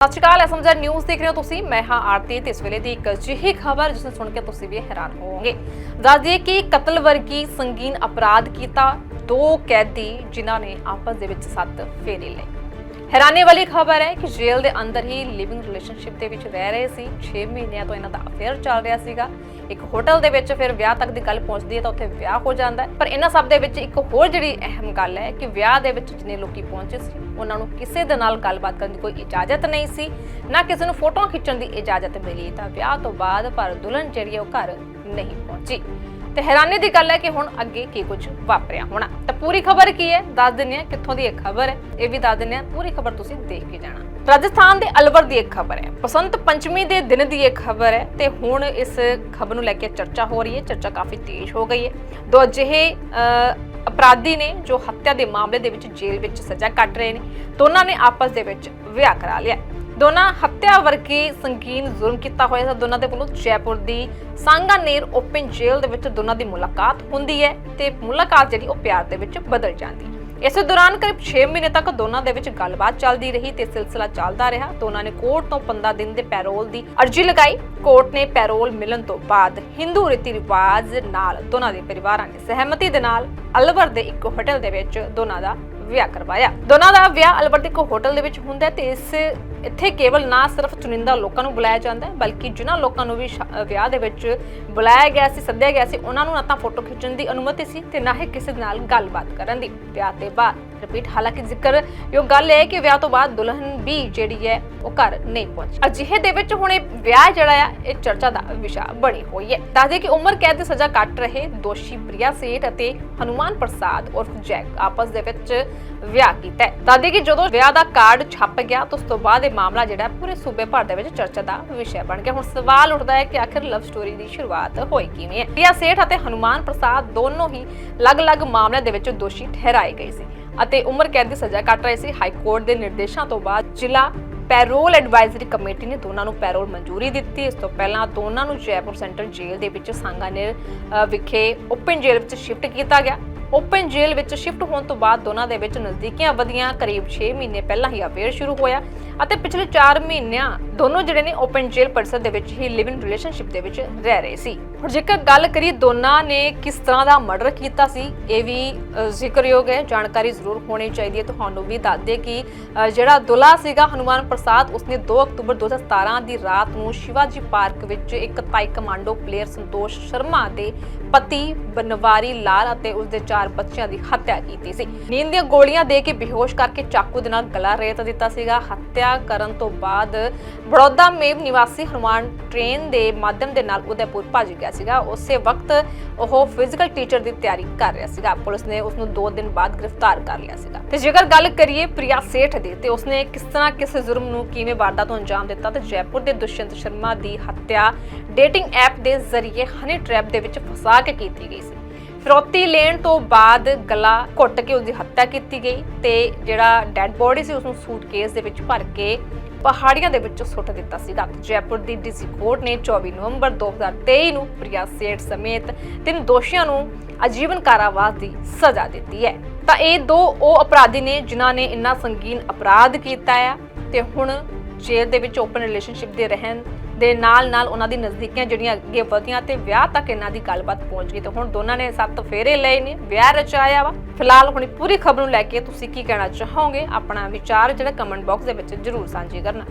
ਸਤਿ ਸ਼੍ਰੀ ਅਕਾਲ SMG news ਦੇਖ ਰਹੇ ਹੋ ਤੁਸੀਂ। ਮੈਂ ਹਾਂ ਆਰਤੀ ਤੇ ਇਸ ਵੇਲੇ ਦੀ ਇੱਕ ਅਜਿਹੀ ਖਬਰ ਜਿਸ ਨੂੰ ਸੁਣ ਕੇ ਤੁਸੀਂ ਵੀ ਹੈਰਾਨ ਹੋਵੋਗੇ। ਦੱਸ ਦਈਏ ਕਿ ਕਤਲ ਵਰਗੀ ਸੰਗੀਨ ਅਪਰਾਧ ਕੀਤਾ ਦੋ ਕੈਦੀ ਜਿਨ੍ਹਾਂ ਨੇ ਆਪਸ ਦੇ ਵਿੱਚ ਸੱਤ ਫੇਰੇ ਲਏ ਹੈਰਾਨੀ ਵਾਲੀ ਖਬਰ ਹੈ ਕਿ ਜੇਲ੍ਹ ਦੇ ਅੰਦਰ ਹੀ ਲਿਵਿੰਗ ਰਿਲੇਸ਼ਨਸ਼ਿਪ ਦੇ ਵਿੱਚ ਰਹਿ ਰਹੇ ਸੀ। 6 ਮਹੀਨਿਆਂ ਤੋਂ ਇਹਨਾਂ ਦਾ ਅਫੇਅਰ ਚੱਲ ਰਿਹਾ ਸੀਗਾ। ਇੱਕ ਹੋਟਲ ਦੇ ਵਿੱਚ ਫਿਰ ਵਿਆਹ ਤੱਕ ਦੀ ਗੱਲ ਪਹੁੰਚਦੀ ਹੈ ਤਾਂ ਉੱਥੇ ਵਿਆਹ ਹੋ ਜਾਂਦਾ ਹੈ। ਪਰ ਇਹਨਾਂ ਸਭ ਦੇ ਵਿੱਚ ਇੱਕ ਹੋਰ ਜਿਹੜੀ ਅਹਿਮ ਗੱਲ ਹੈ ਕਿ ਵਿਆਹ ਦੇ ਵਿੱਚ ਜਿੰਨੇ ਲੋਕੀ ਪਹੁੰਚੇ ਸੀ, ਉਹਨਾਂ ਨੂੰ ਕਿਸੇ ਦੇ ਨਾਲ ਗੱਲਬਾਤ ਕਰਨ ਦੀ ਕੋਈ ਇਜਾਜ਼ਤ ਨਹੀਂ ਸੀ। ਨਾ ਕਿਸੇ ਨੂੰ ਫੋਟੋਆਂ ਖਿੱਚਣ ਦੀ ਇਜਾਜ਼ਤ ਮਿਲੀ ਤਾਂ ਵਿਆਹ ਤੋਂ ਬਾਅਦ ਪਰ ਦੁਲਹਨ ਜਿਹੜੀ ਹੈ ਉਹ ਘਰ ਨਹੀਂ ਪਹੁੰਚੀ। ਤੇ ਹੈਰਾਨੀ ਦੀ ਗੱਲ ਹੈ ਕਿ ਹੁਣ ਅੱਗੇ ਕੀ ਕੁਝ ਵਾਪਰਿਆ ਹੋਣਾ। ਤਾਂ ਪੂਰੀ ਖਬਰ ਕੀ ਹੈ? ਦੱਸ ਦਿੰਨੇ ਆ ਕਿੱਥੋਂ ਦੀ ਇਹ ਖਬਰ ਹੈ। ਇਹ ਵੀ ਦੱਸ ਦਿੰਨੇ ਆ ਪੂਰੀ ਖਬਰ ਤੁਸੀਂ ਦੇਖ ਕੇ ਜਾਣਾ। ਰਾਜਸਥਾਨ ਦੇ ਅਲਵਰ ਦੀ ਇੱਕ ਖਬਰ ਹੈ। ਬਸੰਤ ਪੰਚਮੀ ਦੇ ਦਿਨ ਦੀ ਇਹ ਖਬਰ ਹੈ ਤੇ ਹੁਣ ਇਸ ਖਬਰ ਨੂੰ ਲੈ ਕੇ ਚਰਚਾ ਹੋ ਰਹੀ ਹੈ। ਚਰਚਾ ਕਾਫੀ ਤੇਜ਼ ਹੋ ਗਈ ਹੈ। ਦੋ ਅਜਿਹੇ ਅ, ਅਪਰਾਧੀ ਨੇ ਜੋ ਹੱਤਿਆ ਦੇ ਮਾਮਲੇ ਦੇ ਵਿੱਚ ਜੇਲ੍ਹ ਵਿੱਚ ਸਜ਼ਾ ਕੱਟ ਰਹੇ ਨੇ ਦੋਨਾਂ ਨੇ ਆਪਸ ਦੇ ਵਿੱਚ ਵਿਆਹ ਕਰਾ ਲਿਆ। ਦੋਨਾਂ ਹੱਤਿਆ ਵਰਗੀ ਸੰਗੀਨ ਜ਼ੁਲਮ ਕੀਤਾ ਹੋਇਆ ਸੀ ਦੋਨਾਂ ਦੇ ਵੱਲੋਂ ਜੈਪੁਰ ਦੀ ਸਾਂਗਾਨੇਰ ਓਪਨ ਜੇਲ੍ਹ ਦੇ ਵਿੱਚ ਦੋਨਾਂ ਦੀ ਮੁਲਾਕਾਤ ਹੁੰਦੀ ਹੈ ਤੇ ਮੁਲਾਕਾਤ ਜਿਹੜੀ ਉਹ ਪਿਆਰ ਦੇ ਵਿੱਚ ਬਦਲ ਜਾਂਦੀ ਹੈ। ਇਸੇ ਦੌਰਾਨ ਕਰੀਬ 6 ਮਹੀਨੇ ਤੱਕ ਦੋਨਾਂ ਦੇ ਵਿੱਚ ਗੱਲਬਾਤ ਚੱਲਦੀ ਰਹੀ ਤੇ ਸਿਲਸਿਲਾ ਚੱਲਦਾ ਰਿਹਾ। ਦੋਨਾਂ ਨੇ ਕੋਰਟ ਤੋਂ 15 ਦਿਨ ਦੇ ਪੈਰੋਲ ਦੀ ਅਰਜ਼ੀ ਲਗਾਈ। ਕੋਰਟ ਨੇ ਪੈਰੋਲ ਮਿਲਣ ਤੋਂ ਬਾਅਦ ਹਿੰਦੂ ਰੀਤੀ ਰਿਵਾਜ ਨਾਲ ਦੋਨਾਂ ਦੇ ਪਰਿਵਾਰਾਂ ਨੇ ਸਹਿਮਤੀ ਦੇ ਨਾਲ ਅਲਵਰ ਦੇ ਇੱਕ ਹੋਟਲ ਦੇ ਵਿੱਚ ਦੋਨਾਂ ਦਾ ਵਿਆਹ ਕਰਵਾਇਆ। ਦੋਨਾਂ ਦਾ ਵਿਆਹ ਅਲਬਰਟ ਇੱਕ ਹੋਟਲ ਦੇ ਵਿੱਚ ਹੁੰਦਾ ਹੈ ਤੇ ਇਸ ਇੱਥੇ ਕੇਵਲ ਨਾ ਸਿਰਫ ਚੁਣਿੰਦਾ ਲੋਕਾਂ ਨੂੰ ਬੁਲਾਇਆ ਜਾਂਦਾ ਹੈ, ਬਲਕਿ ਜਿਨ੍ਹਾਂ ਲੋਕਾਂ ਨੂੰ ਵੀ ਵਿਆਹ ਦੇ ਵਿੱਚ ਬੁਲਾਇਆ ਗਿਆ ਸੀ, ਸੱਦਿਆ ਗਿਆ ਸੀ, ਉਹਨਾਂ ਨੂੰ ਨਾ ਤਾਂ ਫੋਟੋ ਖਿੱਚਣ ਦੀ ਅਨੁਮਤੀ ਸੀ ਤੇ ਨਾ ਹੀ ਕਿਸੇ ਦੇ ਨਾਲ ਗੱਲਬਾਤ ਕਰਨ ਦੀ। ਵਿਆਹ ਦੇ ਬਾਅਦ ਰਿਪੀਟ ਹਾਲਾਂਕਿ ਜ਼ਿਕਰ ਯੋਗ ਗੱਲ ਇਹ ਹੈ ਕਿ ਵਿਆਹ ਤੋਂ ਬਾਅਦ ਦੁਲਹਨ ਵੀ ਜਿਹੜੀ ਹੈ, ਉਹ ਘਰ ਨਹੀਂ ਪਹੁੰਚੀ। ਅਜਿਹੇ ਦੇ ਵਿੱਚ ਹੁਣ ਇਹ ਵਿਆਹ ਜਿਹੜਾ ਆ, ਇਹ ਚਰਚਾ ਦਾ ਵਿਸ਼ਾ ਬਣੀ ਹੋਈ ਹੈ। ਦੱਸਦੇ ਕਿ ਉਮਰ ਕੈਦ ਦੀ ਸਜ਼ਾ ਕੱਟ ਰਹੇ ਦੋਸ਼ੀ ਪ੍ਰਿਆ ਸੇਠ ਅਤੇ ਹਨੂਮਾਨ ਪ੍ਰਸਾਦ ਉਰਫ ਜੈਕ ਆਪਸ ਦੇ ਵਿੱਚ ਵਿਆਹ ਕੀਤਾ ਹੈ। ਦੱਸਦੇ ਕਿ ਜਦੋਂ ਵਿਆਹ ਦਾ ਕਾਰਡ ਛਪ ਗਿਆ, ਤਾਂ ਉਸ ਤੋਂ ਬਾਅਦ ਇਹ ਮਾਮਲਾ ਜਿਹੜਾ ਪੂਰੇ ਸੂਬੇ ਭਰ ਦੇ ਵਿੱਚ ਚਰਚਾ ਦਾ ਵਿਸ਼ਾ ਬਣ ਗਿਆ। ਹੁਣ ਸਵਾਲ ਉੱਠਦਾ ਹੈ ਕਿ ਆਖਿਰ ਲਵ ਸਟੋਰੀ ਦੀ ਸ਼ੁਰੂਆਤ ਹੋਈ ਕਿਵੇਂ ਹੈ? ਪ੍ਰਿਆ ਸੇਠ ਅਤੇ ਹਨੂਮਾਨ ਪ੍ਰਸਾਦ ਦੋਨੋਂ ਹੀ ਅਲੱਗ-ਅਲੱਗ ਮਾਮਲਿਆਂ ਦੇ ਵਿੱਚ ਦੋਸ਼ੀ ਠਹਿਰਾਏ ਗਏ ਸੀ। ਅਤੇ ਉਮਰ ਕੈਦ ਦੀ ਸਜ਼ਾ ਕੱਟ ਰਹੇ ਸੀ ਹਾਈ ਕੋਰਟ ਦੇ ਨਿਰਦੇਸ਼ਾਂ ਤੋਂ ਬਾਅਦ। ਜ਼ਿਲ੍ਹਾ ਪੈਰੋਲ ਐਡਵਾਈਜ਼ਰੀ ਕਮੇਟੀ ਨੇ ਦੋਨਾਂ ਨੂੰ ਪੈਰੋਲ ਮਨਜ਼ੂਰੀ ਦਿੱਤੀ। ਇਸ ਤੋਂ ਪਹਿਲਾਂ ਦੋਨਾਂ ਨੂੰ ਜੈਪੁਰ ਸੈਂਟਰਲ ਜੇਲ੍ਹ ਦੇ ਵਿੱਚ ਸਾਂਗਾਨੇਰ ਅ, ਵਿਖੇ ਓਪਨ ਜੇਲ੍ਹ ਵਿੱਚ ਸ਼ਿਫਟ ਕੀਤਾ ਗਿਆ। ਓਪਨ ਜੇਲ੍ਹ ਵਿੱਚ ਸ਼ਿਫਟ ਹੋਣ ਤੋਂ ਬਾਅਦ ਦੋਨਾਂ ਦੇ ਵਿੱਚ ਨਜ਼ਦੀਕੀਆਂ ਵਧੀਆਂ। ਕਰੀਬ 6 ਮਹੀਨੇ ਪਹਿਲਾਂ ਹੀ ਅਫੇਅਰ ਸ਼ੁਰੂ ਹੋਇਆ ਅਤੇ ਪਿਛਲੇ 4 ਮਹੀਨਿਆਂ ਦੋਨੋਂ ਜਿਹੜੇ ਨੇ ਓਪਨ ਜੇਲ੍ਹ ਪਰਿਸਰ ਦੇ ਵਿੱਚ ਹੀ ਲਿਵਿੰਗ ਰਿਲੇਸ਼ਨਸ਼ਿਪ ਦੇ ਵਿੱਚ ਰਹਿ ਰਹੇ ਸੀ। ਹੁਣ ਜੇਕਰ ਗੱਲ ਕਰੀ ਦੋਨਾਂ ਨੇ ਕਿਸ ਤਰ੍ਹਾਂ ਦਾ ਮਰਡਰ ਕੀਤਾ ਸੀ, ਇਹ ਵੀ ਜ਼ਿਕਰਯੋਗ ਹੈ। ਜਾਣਕਾਰੀ ਜ਼ਰੂਰ ਹੋਣੀ ਚਾਹੀਦੀ ਹੈ। ਤੁਹਾਨੂੰ ਵੀ ਦੱਸ ਦੇ ਕਿ ਜਿਹੜਾ ਦੁਲਾ ਸੀਗਾ, ਹਨੂਮਾਨ ਪ੍ਰਸਾਦ, ਉਸਨੇ 2 ਅਕਤੂਬਰ 2017 ਦੀ ਰਾਤ ਨੂੰ ਸ਼ਿਵਾਜੀ ਪਾਰਕ ਵਿੱਚ ਇੱਕ ਤਾਈ ਕਮਾਂਡੋ ਪਲੇਅਰ ਸੰਤੋਸ਼ ਸ਼ਰਮਾ ਦੇ ਪਤੀ ਬਨਵਾਰੀ ਲਾਲ ਅਤੇ ਉਸਦੇ ਚਾਰ ਬੱਚਿਆਂ ਦੀ ਹੱਤਿਆ ਕੀਤੀ ਸੀ। ਨੀਂਦ ਦੀਆਂ ਗੋਲੀਆਂ ਦੇ ਕੇ ਬੇਹੋਸ਼ ਕਰਕੇ ਚਾਕੂ ਦੇ ਨਾਲ ਗਲਾ ਰੇਤ ਦਿੱਤਾ ਸੀਗਾ। ਹੱਤਿਆ ਕਰਨ ਤੋਂ ਬਾਅਦ ਬੜੌਦਾ ਮੇਵ ਨਿਵਾਸੀ ਹਨੂਮਾਨ ਟ੍ਰੇਨ ਦੇ ਮਾਧਿਅਮ ਦੇ ਨਾਲ ਉਦੈਪੁਰ ਭੱਜ ਗਿਆ ਸੀਗਾ। ਉਸੇ ਵਕਤ ਉਹ ਫਿਜ਼ੀਕਲ ਟੀਚਰ ਦੀ ਤਿਆਰੀ ਕਰ ਰਿਹਾ ਸੀਗਾ। ਪੁਲਿਸ ਨੇ ਉਸ ਨੂੰ 2 ਦਿਨ ਬਾਅਦ ਗ੍ਰਿਫਤਾਰ ਕਰ ਲਿਆ ਸੀਗਾ। ਤੇ ਜੇਕਰ ਗੱਲ ਕਰੀਏ ਪ੍ਰਿਆ ਸੇਠ ਦੀ, ਤੇ ਉਸਨੇ ਕਿਸ ਤਰ੍ਹਾਂ ਕਿਸ ਜ਼ੁਰਮ ਨੂੰ ਕਿਵੇਂ ਵਾਰਦਾਤ ਨੂੰ ਅੰਜਾਮ ਦਿੱਤਾ, ਤੇ ਜੈਪੁਰ ਦੇ ਦੁਸ਼ਯੰਤ ਸ਼ਰਮਾ ਦੀ ਹੱਤਿਆ ਡੇਟਿੰਗ ਐਪ ਦੇ ਜ਼ਰੀਏ ਹਨੀ ਟ੍ਰੈਪ ਦੇ ਵਿੱਚ ਫਸਾ ਕੇ ਕੀਤੀ ਗਈ ਸੀ। ਫਿਰੌਤੀ ਲੈਣ ਤੋਂ ਬਾਅਦ ਗਲਾ ਘੁੱਟ ਕੇ ਉਸ ਹੱਤਿਆ ਕੀਤੀ ਗਈ ਤੇ ਜਿਹੜਾ ਡੈੱਡ ਬੋਡੀ ਸੀ ਉਸ ਨੂੰ ਸੂਟਕੇਸ ਦੇ ਵਿੱਚ ਭਰ ਕੇ ਪਹਾੜੀਆਂ ਦੇ ਵਿੱਚ ਸੁੱਟ ਦਿੱਤਾ ਸੀਗਾ ਜੈਪੁਰ ਦੀ ਡੀਸੀ ਕੋਰਟ ਨੇ 24 ਨਵੰਬਰ 2023 ਨੂੰ ਪ੍ਰਿਆ ਸੇਠ ਸਮੇਤ ਤਿੰਨ ਦੋਸ਼ੀਆਂ ਨੂੰ ਆਜੀਵਨ ਕਾਰਾਵਾਸ ਦੀ ਸਜ਼ਾ ਦਿੱਤੀ ਹੈ। ਤਾਂ ਇਹ ਦੋ ਉਹ ਅਪਰਾਧੀ ਨੇ ਜਿਨ੍ਹਾਂ ਨੇ ਇੰਨਾ ਸੰਗੀਨ ਅਪਰਾਧ ਕੀਤਾ ਹੈ ਤੇ ਹੁਣ ਜੇਲ੍ਹ ਦੇ ਵਿੱਚ ਓਪਨ ਰਿਲੇਸ਼ਨਸ਼ਿਪ ਦੇ ਰਹਿਣ ਦੇ ਨਾਲ ਨਾਲ ਉਹਨਾਂ ਦੀ ਨਜ਼ਦੀਕੀਆਂ ਜਿਹੜੀਆਂ ਅੱਗੇ ਵਧੀਆਂ ਤੇ ਵਿਆਹ ਤੱਕ ਇਹਨਾਂ ਦੀ ਗੱਲਬਾਤ ਪਹੁੰਚ ਗਈ ਤੇ ਹੁਣ ਦੋਨਾਂ ਨੇ ਸੱਤ ਫੇਰੇ ਲਏ ਨੇ, ਵਿਆਹ ਰਚਾਇਆ ਵਾ। ਫਿਲਹਾਲ ਹੁਣ ਪੂਰੀ ਖਬਰ ਨੂੰ ਲੈ ਕੇ ਤੁਸੀਂ ਕੀ ਕਹਿਣਾ ਚਾਹੋਗੇ? ਆਪਣਾ ਵਿਚਾਰ ਜਿਹੜਾ ਕਮੈਂਟ ਬਾਕਸ ਦੇ ਵਿੱਚ ਜਰੂਰ ਸਾਂਝੀ ਕਰਨਾ।